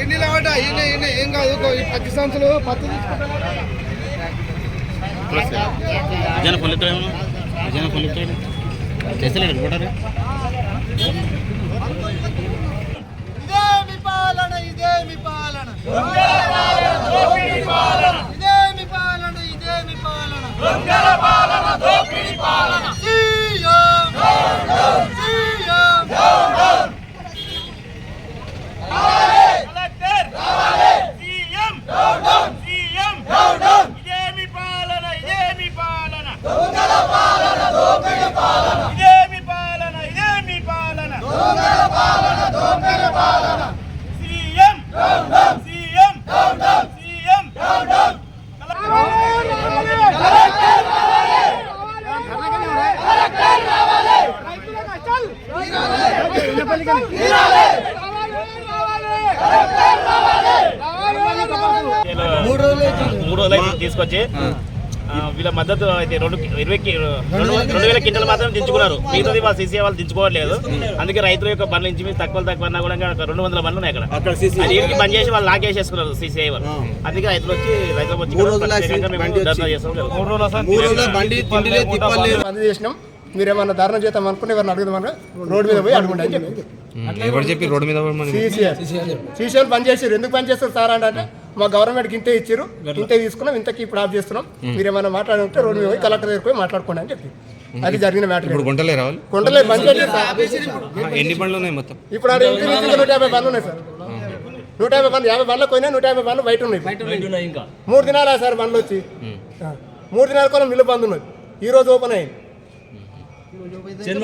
ఎన్ని లేవట ఈయన ఈయన ఏం కాదు పచ్చి సంచులు పత్తి ఎత్తాడు చేస్తలేడు రిపోర్టర్ ఇదేమి పాలన ఇదేమి పాలన ఇదేమి పాలన ఇదేమి పాలన CM CM collector CM CM ఇదేమి పాలన ఇదేమి పాలన ఇదేమి పాలన ఇదేమి పాలన సీఎం సీఎం సీఎం మూడు రోజులు తీసుకొచ్చి వీళ్ళ మద్దతు అయితే రెండు ఇరవై రెండు రెండు వేల కింటలు మాత్రం దించుకున్నారు మిగతాది వాళ్ళు సీసీ వాళ్ళు దించుకోవట్లేదు అందుకే రైతుల యొక్క బండ్లు ఇంచి మీద తక్కువ తక్కువ అన్నా కూడా ఇంకా రెండు వందల బండ్లు ఉన్నాయి అక్కడ. ఏంటి బంద్ చేసి వాళ్ళు లాగేసేసుకున్నారు సీసీఐ వాళ్ళు. అందుకే రైతులు వచ్చి రైతులు వచ్చి ధర్నా చేస్తాం మీరు ఏమన్నా ధర్నా చేద్దాం అనుకుంటే ఎవరిని అడుగుదామని రోడ్డు మీద పోయి అడుగుంటే అని చెప్పి. ఎవరు చెప్పి రోడ్డు మీద? సీసీఎల్ బంద్ చేసారు ఎందుకు బంద్ చేస్తారు సార్ అంటే మా గవర్నమెంట్కి ఇంతే ఇచ్చారు ఇంతే తీసుకున్నాం. ఇంతకి ఇప్పుడు ఆఫ్ చేస్తున్నాం. మీరు ఏమైనా మాట్లాడుంటే రోడ్డు మీద పోయి కలెక్టర్ దగ్గరికి పోయి మాట్లాడుకోండి అని చెప్పి. అది జరిగిన మ్యాటర్. ఇప్పుడు గుంటలే రావాలి? కొండలే బంద్ ఎన్ని బండ్లు ఉన్నాయి మొత్తం? ఇప్పుడు ఆడ ఇంటి నుంచి నూట యాభై బండ్లు ఉన్నాయి సార్. నూట యాభై బండ్లు యాభై బండ్లకు పోయినా నూట యాభై బండ్లు బయట ఉన్నాయి. మూడు దినాలా సార్ బండ్లు వచ్చి. మూడు దినాల కోసం మిల్లు బంద్ ఉన్నది. ఈ రోజు ఓపెన్ అయింది. రైతులు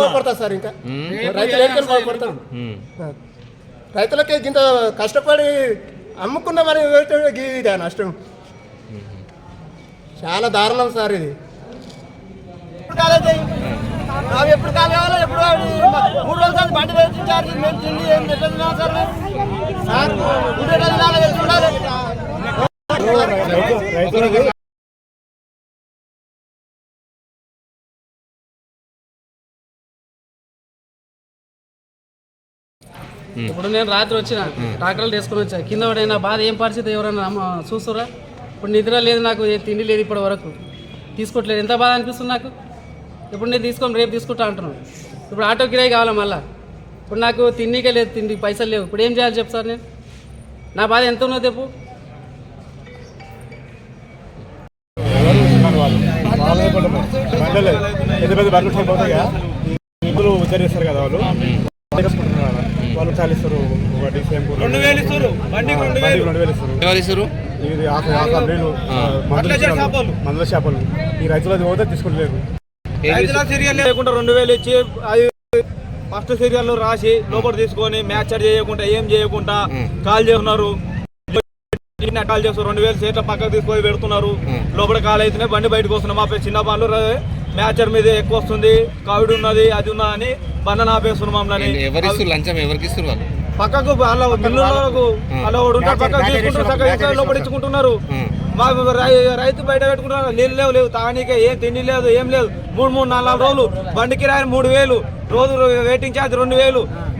బాగుపడతారు సార్ ఇంకా. రైతులు ఎక్కడ బాగుపడతారు ఉమ్. ఆ. రైతులకి ఇంత కష్టపడి అమ్ముకున్న మరి ఇది నష్టం? చాలా దారుణం సార్ ఇది. అవి ఎప్పుడు కాలేవాలో ఎప్పుడు మూడు రోజులు సార్ బండి మేము తిండి ఏం సార్? సార్ మూడు రోజులు ఉండాలి? ఇప్పుడు నేను రాత్రి వచ్చిన డాక్టర్లు తీసుకుని వచ్చా. కింద పడైనా బాధ ఏం పరిస్థితి? ఎవరైనా చూస్తురా ఇప్పుడు నిద్ర లేదు నాకు తిండి లేదు ఇప్పటి వరకు. తీసుకోవట్లేదు. ఎంత బాధ అనిపిస్తుంది నాకు? ఇప్పుడు నేను తీసుకొని రేపు తీసుకుంటా అంటున్నాను. ఇప్పుడు ఆటో కిరాయి కావాలి మళ్ళా? ఇప్పుడు నాకు తిండికే లేదు తిండి పైసలు లేవు. ఇప్పుడు ఏం చేయాలి చెప్పు సార్ నేను? నా బాధ ఎంత ఉన్నది చెప్పు. పెద్ద పెద్ద బండ్లు టైప్ కదా వాళ్ళు? వాళ్ళు చాలిస్తారు ఒకటి సేమ్ రెండు వేలు ఇస్తారు. బండికి రెండు వేలు. రెండు వేలు ఇస్తారు. ఎవరు ఇస్తారు? ఇది ఆఫ్ ఆఫ్ నీళ్ళు మందుల చేపలు ఈ రైతులది పోతే తీసుకుంటలేదు. లేకుండా రెండు వేలు ఇచ్చి అది ఫస్ట్ సీరియల్ రాసి లోపల తీసుకొని మ్యాచర్ చేయకుండా ఏం చేయకుండా కాల్ చేస్తున్నారు. కాల్ చేస్తారు రెండు వేలు సీట్ల పక్కకు తీసుకొని పెడుతున్నారు. లోపల కాల్ అయితేనే బండి బయటకు వస్తున్నాం మా చిన్న బండ్లు మ్యాచర్ మీద ఎక్కువ వస్తుంది కావిడి ఉన్నది అది ఉన్నది అని బండ ఆపేస్తున్నాం మమ్మల్ని. లంచం ఎవరికి ఇస్తారు వాళ్ళు? పక్కకు వాళ్ళ. మిల్లులకు అలా పక్కకు తీసుకుంటారు చక్కగా ఇచ్చుకుంటున్నారు మా రై- రైతు బయట పెట్టుకుంటున్నారు నీళ్ళు లేవు లేవు తాగనీకే ఏం తిండి లేదు ఏం లేదు. మూడు మూడు నాలుగు నాలుగు రోజులు బండి కిరాయి మూడు వేలు రోజు వెయిటింగ్ ఛార్జ్ రెండు వేలు.